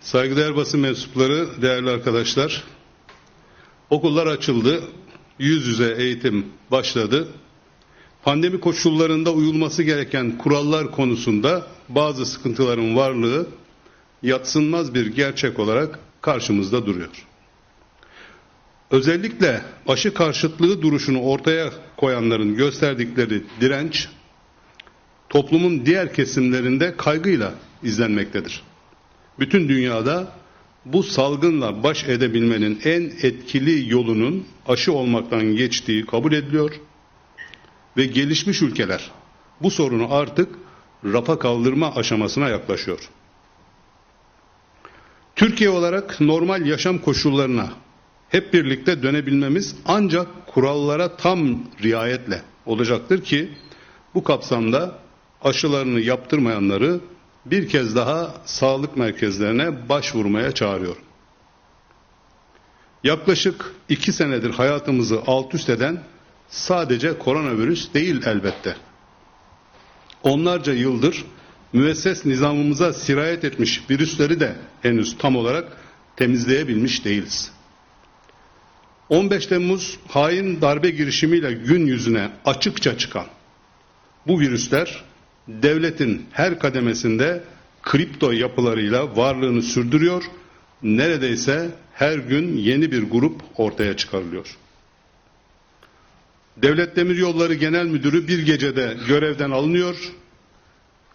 Saygıdeğer basın mensupları, değerli arkadaşlar. Okullar açıldı. Yüz yüze eğitim başladı. Pandemi koşullarında uyulması gereken kurallar konusunda bazı sıkıntıların varlığı yatsınmaz bir gerçek olarak karşımızda duruyor. Özellikle aşı karşıtlığı duruşunu ortaya koyanların gösterdikleri direnç toplumun diğer kesimlerinde kaygıyla izlenmektedir. Bütün dünyada bu salgınla baş edebilmenin en etkili yolunun aşı olmaktan geçtiği kabul ediliyor ve gelişmiş ülkeler bu sorunu artık rafa kaldırma aşamasına yaklaşıyor. Türkiye olarak normal yaşam koşullarına hep birlikte dönebilmemiz ancak kurallara tam riayetle olacaktır ki bu kapsamda aşılarını yaptırmayanları bir kez daha sağlık merkezlerine başvurmaya çağırıyorum. Yaklaşık iki senedir hayatımızı alt üst eden sadece koronavirüs değil elbette. Onlarca yıldır müesses nizamımıza sirayet etmiş virüsleri de henüz tam olarak temizleyebilmiş değiliz. 15 Temmuz hain darbe girişimiyle gün yüzüne açıkça çıkan bu virüsler devletin her kademesinde kripto yapılarıyla varlığını sürdürüyor. Neredeyse her gün yeni bir grup ortaya çıkarılıyor. Devlet Demiryolları Genel Müdürü bir gecede görevden alınıyor.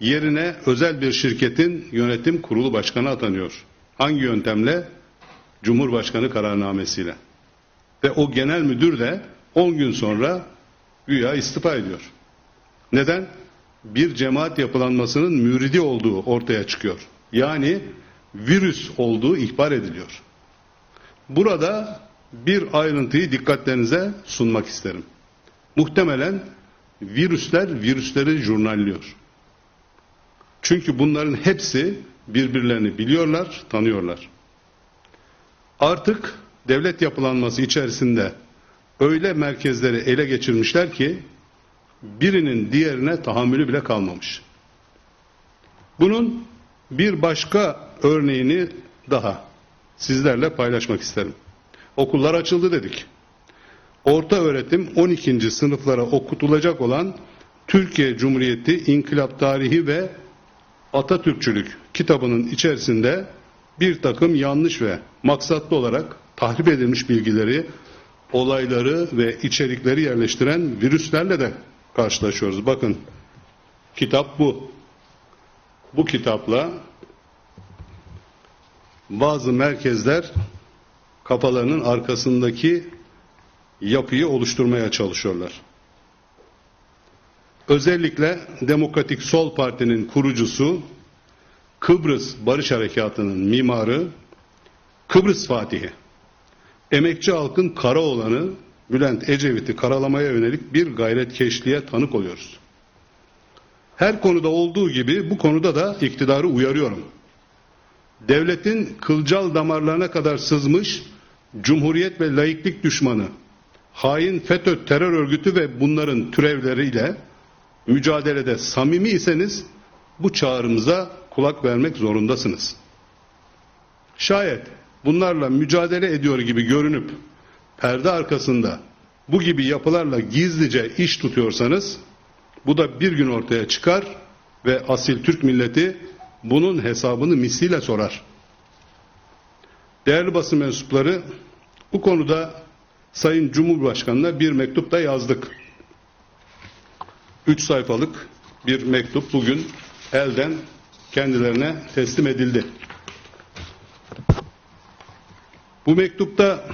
Yerine özel bir şirketin yönetim kurulu başkanı atanıyor. Hangi yöntemle? Cumhurbaşkanı kararnamesiyle. Ve o genel müdür de 10 gün sonra güya istifa ediyor. Neden? Bir cemaat yapılanmasının müridi olduğu ortaya çıkıyor. Yani virüs olduğu ihbar ediliyor. Burada bir ayrıntıyı dikkatlerinize sunmak isterim. Muhtemelen virüsler virüsleri jurnalliyor. Çünkü bunların hepsi birbirlerini biliyorlar, tanıyorlar. Artık devlet yapılanması içerisinde öyle merkezleri ele geçirmişler ki birinin diğerine tahammülü bile kalmamış. Bunun bir başka örneğini daha sizlerle paylaşmak isterim. Okullar açıldı dedik. Orta öğretim 12. sınıflara okutulacak olan Türkiye Cumhuriyeti İnkılap Tarihi ve Atatürkçülük kitabının içerisinde bir takım yanlış ve maksatlı olarak tahrip edilmiş bilgileri, olayları ve içerikleri yerleştiren virüslerle de karşılaşıyoruz. Bakın kitap bu. Bu kitapla bazı merkezler kafalarının arkasındaki yapıyı oluşturmaya çalışıyorlar. Özellikle Demokratik Sol Parti'nin kurucusu, Kıbrıs Barış Harekatı'nın mimarı, Kıbrıs Fatihi, emekçi halkın kara olanı Bülent Ecevit'i karalamaya yönelik bir gayretkeşliğe tanık oluyoruz. Her konuda olduğu gibi bu konuda da iktidarı uyarıyorum. Devletin kılcal damarlarına kadar sızmış cumhuriyet ve laiklik düşmanı, hain FETÖ terör örgütü ve bunların türevleriyle mücadelede samimi iseniz bu çağrımıza kulak vermek zorundasınız. Şayet bunlarla mücadele ediyor gibi görünüp perde arkasında bu gibi yapılarla gizlice iş tutuyorsanız bu da bir gün ortaya çıkar ve asil Türk milleti bunun hesabını misliyle sorar. Değerli basın mensupları bu konuda Sayın Cumhurbaşkanı'na bir mektup da yazdık. Üç sayfalık bir mektup bugün elden kendilerine teslim edildi. Bu mektupta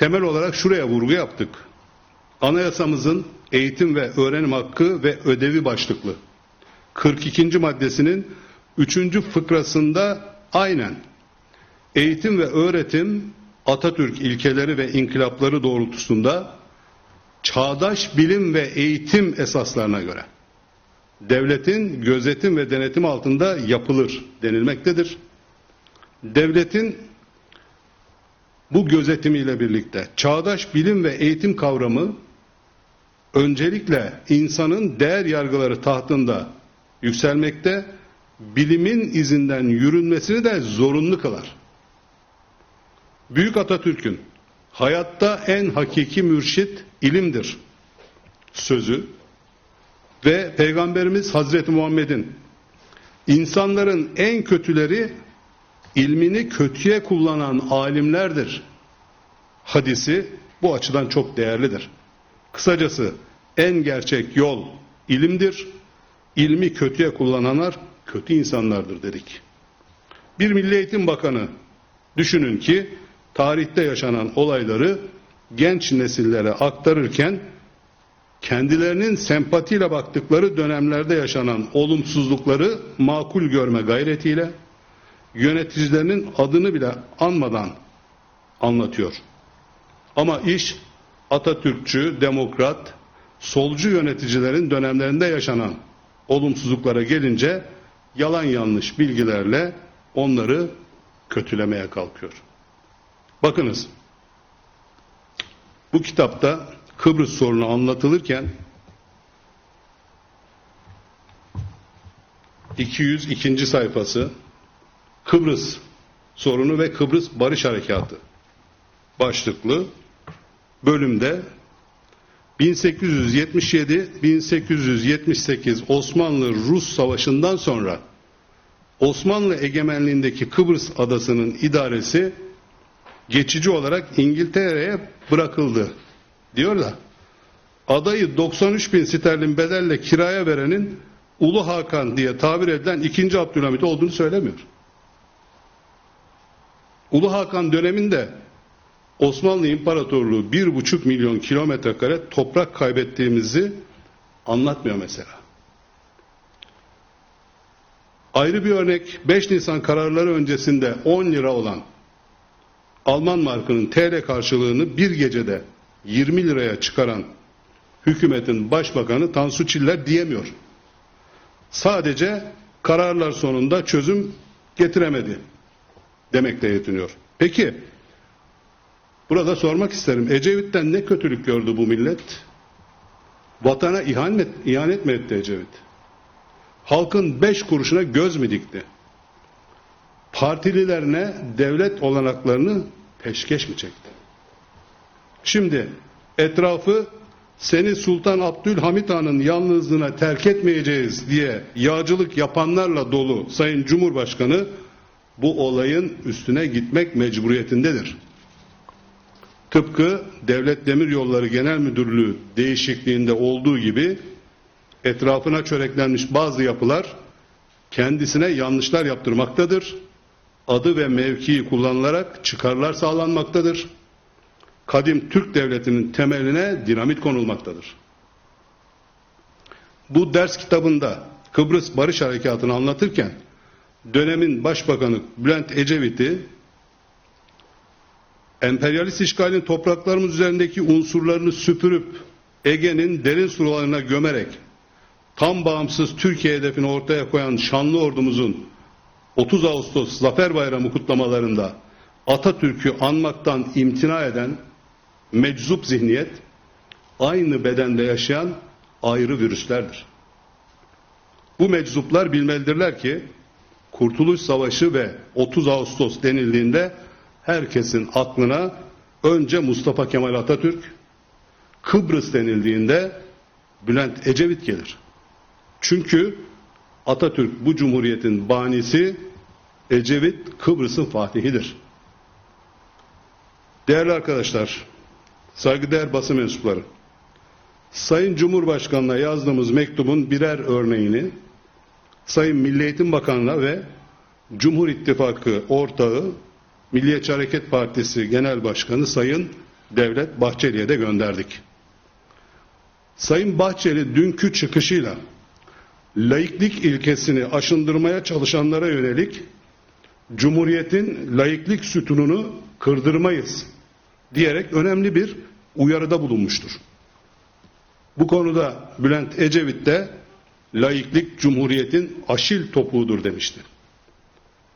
temel olarak şuraya vurgu yaptık. Anayasamızın eğitim ve öğrenim hakkı ve ödevi başlıklı 42. maddesinin 3. fıkrasında aynen eğitim ve öğretim Atatürk ilkeleri ve inkılapları doğrultusunda çağdaş bilim ve eğitim esaslarına göre devletin gözetim ve denetim altında yapılır denilmektedir. Devletin bu gözetimiyle birlikte çağdaş bilim ve eğitim kavramı öncelikle insanın değer yargıları tahtında yükselmekte bilimin izinden yürünmesini de zorunlu kılar. Büyük Atatürk'ün hayatta en hakiki mürşit ilimdir sözü ve Peygamberimiz Hazreti Muhammed'in insanların en kötüleri ilmini kötüye kullanan alimlerdir hadisi bu açıdan çok değerlidir. Kısacası en gerçek yol ilimdir. İlmi kötüye kullananlar kötü insanlardır dedik. Bir Milli Eğitim Bakanı düşünün ki tarihte yaşanan olayları genç nesillere aktarırken kendilerinin sempatiyle baktıkları dönemlerde yaşanan olumsuzlukları makul görme gayretiyle yöneticilerinin adını bile anmadan anlatıyor. Ama iş Atatürkçü, demokrat, solcu yöneticilerin dönemlerinde yaşanan olumsuzluklara gelince yalan yanlış bilgilerle onları kötülemeye kalkıyor. Bakınız. Bu kitapta Kıbrıs sorunu anlatılırken 202. sayfası Kıbrıs sorunu ve Kıbrıs Barış Harekatı başlıklı bölümde 1877-1878 Osmanlı-Rus Savaşı'ndan sonra Osmanlı egemenliğindeki Kıbrıs adasının idaresi geçici olarak İngiltere'ye bırakıldı. Diyor da adayı 93 bin sterlin bedelle kiraya verenin Ulu Hakan diye tabir edilen 2. Abdülhamit olduğunu söylemiyor. Ulu Hakan döneminde Osmanlı İmparatorluğu bir buçuk milyon kilometre kare toprak kaybettiğimizi anlatmıyor mesela. Ayrı bir örnek 5 Nisan kararları öncesinde 10 lira olan Alman markının TL karşılığını bir gecede 20 liraya çıkaran hükümetin başbakanı Tansu Çiller diyemiyor. Sadece kararlar sonunda çözüm getiremedi demekle yetiniyor. Peki burada sormak isterim. Ecevit'ten ne kötülük gördü bu millet? Vatana ihanet, ihanet mi etti Ecevit? Halkın beş kuruşuna göz mü dikti? Partililerine devlet olanaklarını peşkeş mi çekti? Şimdi etrafı seni Sultan Abdülhamit Han'ın yalnızlığına terk etmeyeceğiz diye yağcılık yapanlarla dolu Sayın Cumhurbaşkanı bu olayın üstüne gitmek mecburiyetindedir. Tıpkı Devlet Demiryolları Genel Müdürlüğü değişikliğinde olduğu gibi etrafına çöreklenmiş bazı yapılar kendisine yanlışlar yaptırmaktadır. Adı ve mevkii kullanılarak çıkarlar sağlanmaktadır. Kadim Türk Devleti'nin temeline dinamit konulmaktadır. Bu ders kitabında Kıbrıs Barış Harekatı'nı anlatırken dönemin Başbakanı Bülent Ecevit'i emperyalist işgalin topraklarımız üzerindeki unsurlarını süpürüp Ege'nin derin sularına gömerek tam bağımsız Türkiye hedefini ortaya koyan şanlı ordumuzun 30 Ağustos Zafer Bayramı kutlamalarında Atatürk'ü anmaktan imtina eden meczup zihniyet aynı bedende yaşayan ayrı virüslerdir. Bu meczuplar bilmelidirler ki Kurtuluş Savaşı ve 30 Ağustos denildiğinde herkesin aklına önce Mustafa Kemal Atatürk, Kıbrıs denildiğinde Bülent Ecevit gelir. Çünkü Atatürk bu cumhuriyetin banisi, Ecevit Kıbrıs'ın fatihidir. Değerli arkadaşlar, saygıdeğer basın mensupları, Sayın Cumhurbaşkanı'na yazdığımız mektubun birer örneğini Sayın Milli Eğitim Bakanı'na ve Cumhur İttifakı ortağı Milliyetçi Hareket Partisi Genel Başkanı Sayın Devlet Bahçeli'ye de gönderdik. Sayın Bahçeli dünkü çıkışıyla laiklik ilkesini aşındırmaya çalışanlara yönelik Cumhuriyet'in laiklik sütununu kırdırmayız diyerek önemli bir uyarıda bulunmuştur. Bu konuda Bülent Ecevit de laiklik Cumhuriyet'in aşil topuğudur demişti.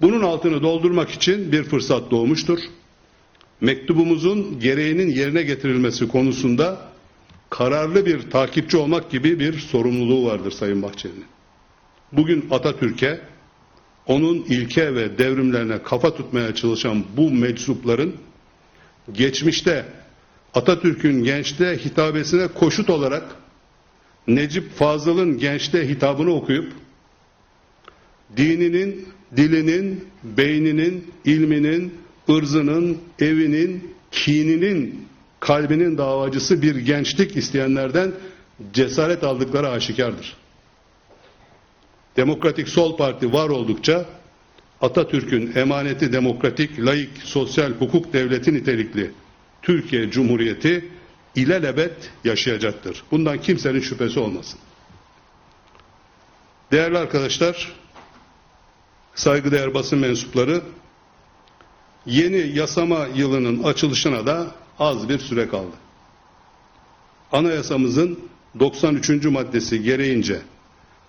Bunun altını doldurmak için bir fırsat doğmuştur. Mektubumuzun gereğinin yerine getirilmesi konusunda kararlı bir takipçi olmak gibi bir sorumluluğu vardır Sayın Bahçeli'nin. Bugün Atatürk'e, onun ilke ve devrimlerine kafa tutmaya çalışan bu meczupların geçmişte Atatürk'ün gençliğe hitabesine koşut olarak Necip Fazıl'ın gençliğe hitabını okuyup dininin, dilinin, beyninin, ilminin, ırzının, evinin, kininin, kalbinin davacısı bir gençlik isteyenlerden cesaret aldıkları aşikardır. Demokratik Sol Parti var oldukça Atatürk'ün emaneti demokratik, laik, sosyal hukuk devleti nitelikli Türkiye Cumhuriyeti ilelebet yaşayacaktır. Bundan kimsenin şüphesi olmasın. Değerli arkadaşlar, saygıdeğer basın mensupları, yeni yasama yılının açılışına da az bir süre kaldı. Anayasamızın 93. maddesi gereğince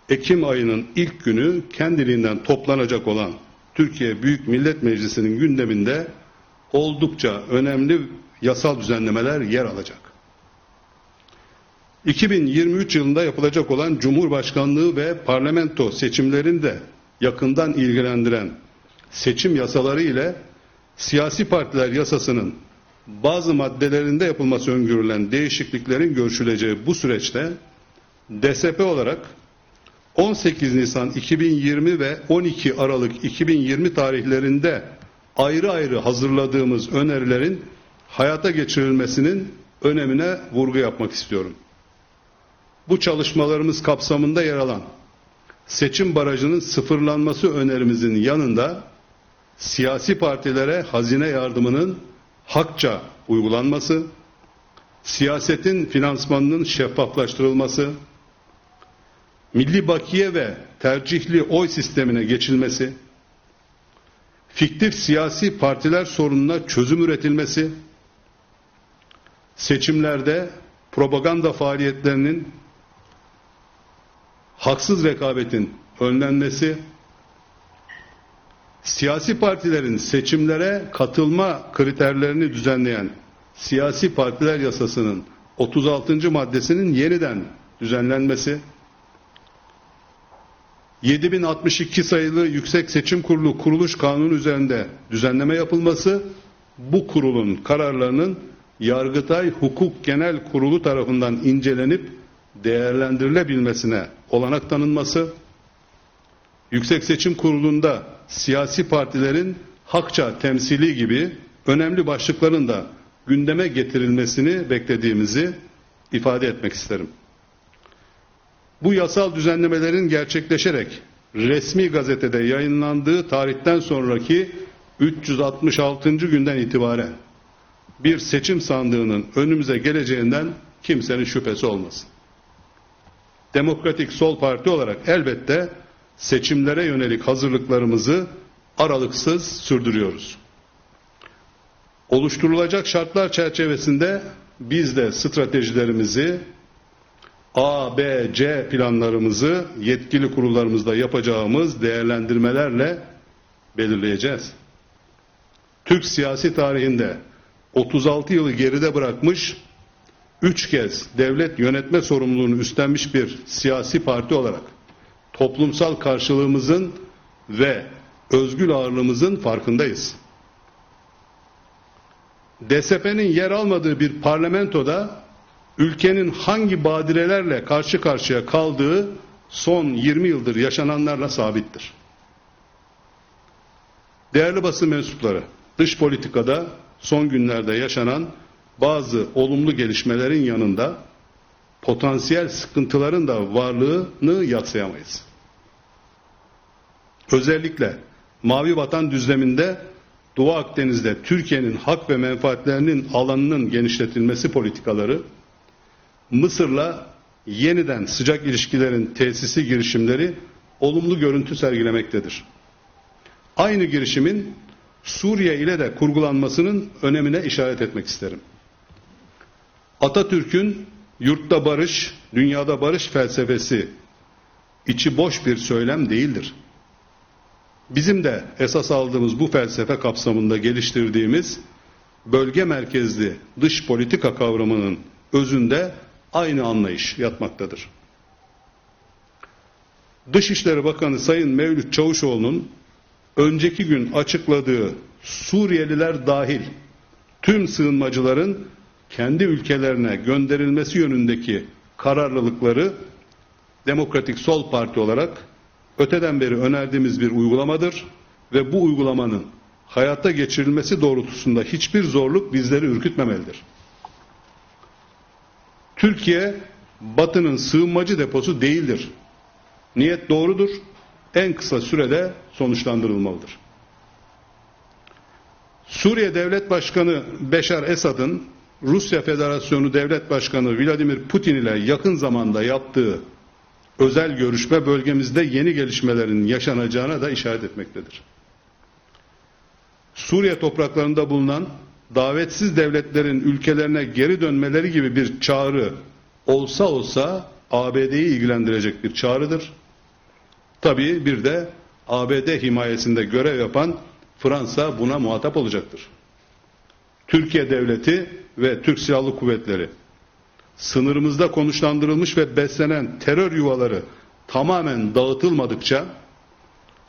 Ekim ayının ilk günü kendiliğinden toplanacak olan Türkiye Büyük Millet Meclisi'nin gündeminde oldukça önemli yasal düzenlemeler yer alacak. 2023 yılında yapılacak olan Cumhurbaşkanlığı ve parlamento seçimlerinde yakından ilgilendiren seçim yasaları ile siyasi partiler yasasının bazı maddelerinde yapılması öngörülen değişikliklerin görüşüleceği bu süreçte DSP olarak 18 Nisan 2020 ve 12 Aralık 2020 tarihlerinde ayrı ayrı hazırladığımız önerilerin hayata geçirilmesinin önemine vurgu yapmak istiyorum. Bu çalışmalarımız kapsamında yer alan seçim barajının sıfırlanması önerimizin yanında siyasi partilere hazine yardımının hakça uygulanması, siyasetin finansmanının şeffaflaştırılması, milli bakiye ve tercihli oy sistemine geçilmesi, fiktif siyasi partiler sorununa çözüm üretilmesi, seçimlerde propaganda faaliyetlerinin haksız rekabetin önlenmesi, siyasi partilerin seçimlere katılma kriterlerini düzenleyen siyasi partiler yasasının 36. maddesinin yeniden düzenlenmesi, 7062 sayılı Yüksek Seçim Kurulu kuruluş kanunu üzerinde düzenleme yapılması, bu kurulun kararlarının Yargıtay Hukuk Genel Kurulu tarafından incelenip değerlendirilebilmesine olanak tanınması, Yüksek Seçim Kurulu'nda siyasi partilerin hakça temsili gibi önemli başlıkların da gündeme getirilmesini beklediğimizi ifade etmek isterim. Bu yasal düzenlemelerin gerçekleşerek resmi gazetede yayınlandığı tarihten sonraki 366. günden itibaren bir seçim sandığının önümüze geleceğinden kimsenin şüphesi olmasın. Demokratik Sol Parti olarak elbette seçimlere yönelik hazırlıklarımızı aralıksız sürdürüyoruz. Oluşturulacak şartlar çerçevesinde biz de stratejilerimizi A, B, C planlarımızı yetkili kurullarımızda yapacağımız değerlendirmelerle belirleyeceğiz. Türk siyasi tarihinde 36 yılı geride bırakmış, 3 kez devlet yönetme sorumluluğunu üstlenmiş bir siyasi parti olarak toplumsal karşılığımızın ve özgül ağırlığımızın farkındayız. DSP'nin yer almadığı bir parlamentoda ülkenin hangi badirelerle karşı karşıya kaldığı son 20 yıldır yaşananlarla sabittir. Değerli basın mensupları, dış politikada son günlerde yaşanan bazı olumlu gelişmelerin yanında potansiyel sıkıntıların da varlığını yatsıyamayız. Özellikle Mavi Vatan düzleminde Doğu Akdeniz'de Türkiye'nin hak ve menfaatlerinin alanının genişletilmesi politikaları, Mısır'la yeniden sıcak ilişkilerin tesisi girişimleri olumlu görüntü sergilemektedir. Aynı girişimin Suriye ile de kurgulanmasının önemine işaret etmek isterim. Atatürk'ün yurtta barış, dünyada barış felsefesi içi boş bir söylem değildir. Bizim de esas aldığımız bu felsefe kapsamında geliştirdiğimiz bölge merkezli dış politika kavramının özünde aynı anlayış yatmaktadır. Dışişleri Bakanı Sayın Mevlüt Çavuşoğlu'nun önceki gün açıkladığı Suriyeliler dahil tüm sığınmacıların kendi ülkelerine gönderilmesi yönündeki kararlılıkları Demokratik Sol Parti olarak öteden beri önerdiğimiz bir uygulamadır ve bu uygulamanın hayata geçirilmesi doğrultusunda hiçbir zorluk bizleri ürkütmemelidir. Türkiye Batı'nın sığınmacı deposu değildir. Niyet doğrudur. En kısa sürede sonuçlandırılmalıdır. Suriye Devlet Başkanı Beşar Esad'ın Rusya Federasyonu Devlet Başkanı Vladimir Putin ile yakın zamanda yaptığı özel görüşme bölgemizde yeni gelişmelerin yaşanacağına da işaret etmektedir. Suriye topraklarında bulunan davetsiz devletlerin ülkelerine geri dönmeleri gibi bir çağrı olsa olsa ABD'yi ilgilendirecek bir çağrıdır. Tabii bir de ABD himayesinde görev yapan Fransa buna muhatap olacaktır. Türkiye Devleti ve Türk Silahlı Kuvvetleri sınırımızda konuşlandırılmış ve beslenen terör yuvaları tamamen dağıtılmadıkça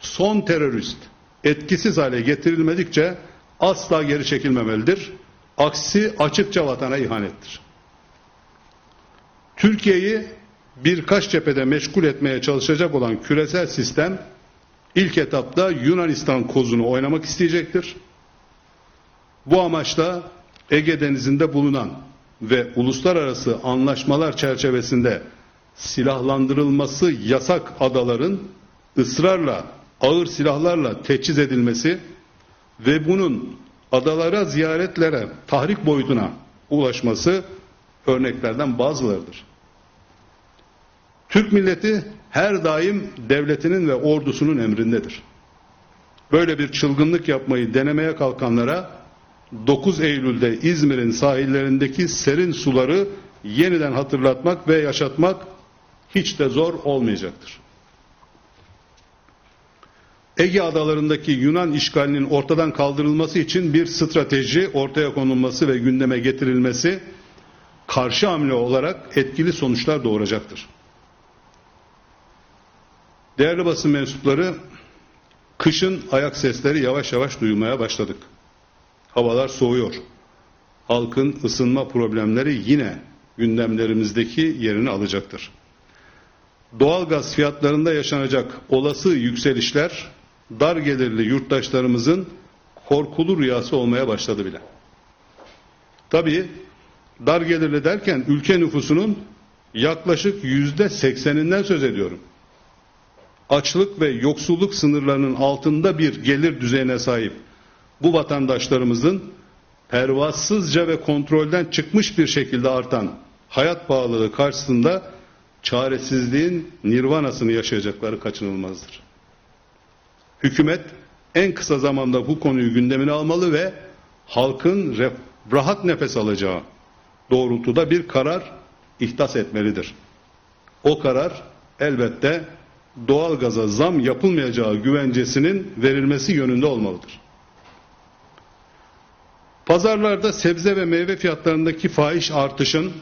son terörist etkisiz hale getirilmedikçe asla geri çekilmemelidir. Aksi açıkça vatana ihanettir. Türkiye'yi birkaç cephede meşgul etmeye çalışacak olan küresel sistem ilk etapta Yunanistan kozunu oynamak isteyecektir. Bu amaçla Ege Denizi'nde bulunan ve uluslararası anlaşmalar çerçevesinde silahlandırılması yasak adaların ısrarla ağır silahlarla teçhiz edilmesi ve bunun adalara ziyaretlere tahrik boyutuna ulaşması örneklerden bazılarıdır. Türk milleti her daim devletinin ve ordusunun emrindedir. Böyle bir çılgınlık yapmayı denemeye kalkanlara 9 Eylül'de İzmir'in sahillerindeki serin suları yeniden hatırlatmak ve yaşatmak hiç de zor olmayacaktır. Ege adalarındaki Yunan işgalinin ortadan kaldırılması için bir strateji ortaya konulması ve gündeme getirilmesi karşı hamle olarak etkili sonuçlar doğuracaktır. Değerli basın mensupları, kışın ayak sesleri yavaş yavaş duyulmaya başladık. Havalar soğuyor. Halkın ısınma problemleri yine gündemlerimizdeki yerini alacaktır. Doğalgaz fiyatlarında yaşanacak olası yükselişler dar gelirli yurttaşlarımızın korkulu rüyası olmaya başladı bile. Tabii dar gelirli derken ülke nüfusunun yaklaşık yüzde sekseninden söz ediyorum. Açlık ve yoksulluk sınırlarının altında bir gelir düzeyine sahip bu vatandaşlarımızın pervasızca ve kontrolden çıkmış bir şekilde artan hayat pahalılığı karşısında çaresizliğin nirvanasını yaşayacakları kaçınılmazdır. Hükümet en kısa zamanda bu konuyu gündemine almalı ve halkın rahat nefes alacağı doğrultuda bir karar ihdas etmelidir. O karar elbette doğalgaza zam yapılmayacağı güvencesinin verilmesi yönünde olmalıdır. Pazarlarda sebze ve meyve fiyatlarındaki fahiş artışın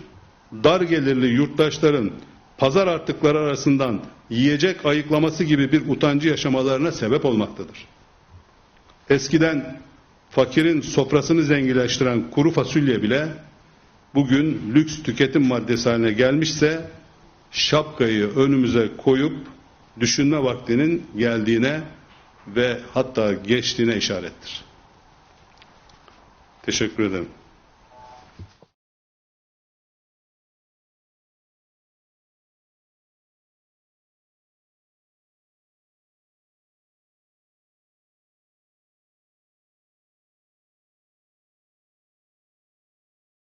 dar gelirli yurttaşların pazar artıkları arasından yiyecek ayıklaması gibi bir utancı yaşamalarına sebep olmaktadır. Eskiden fakirin sofrasını zenginleştiren kuru fasulye bile bugün lüks tüketim maddesi haline gelmişse şapkayı önümüze koyup düşünme vaktinin geldiğine ve hatta geçtiğine işarettir. Teşekkür ederim.